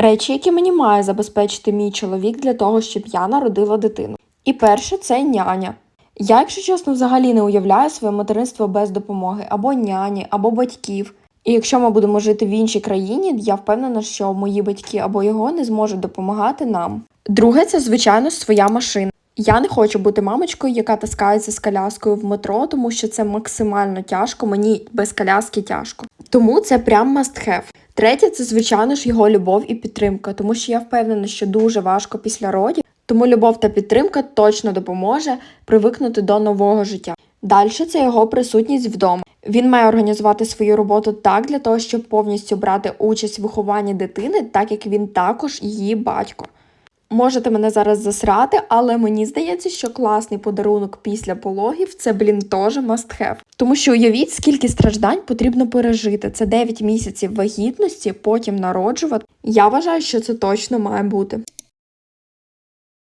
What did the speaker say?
Речі, які мені має забезпечити мій чоловік для того, щоб я народила дитину. І перше це няня. Я, якщо чесно, взагалі не уявляю своє материнство без допомоги або няні, або батьків. І якщо ми будемо жити в іншій країні, я впевнена, що мої батьки або його не зможуть допомагати нам. Друге, це звичайно своя машина. Я не хочу бути мамочкою, яка таскається з коляскою в метро, тому що це максимально тяжко. Мені без коляски тяжко. Тому це прям must have. Третє, це звичайно ж його любов і підтримка, тому що я впевнена, що дуже важко після родів. Тому любов та підтримка точно допоможе привикнути до нового життя. Далі це його присутність вдома. Він має організувати свою роботу так для того, щоб повністю брати участь в вихованні дитини, так як він також її батько. Можете мене зараз засрати, але мені здається, що класний подарунок після пологів це, блін, теж must have. Тому що уявіть, скільки страждань потрібно пережити. Це 9 місяців вагітності, потім народжувати. Я вважаю, що це точно має бути.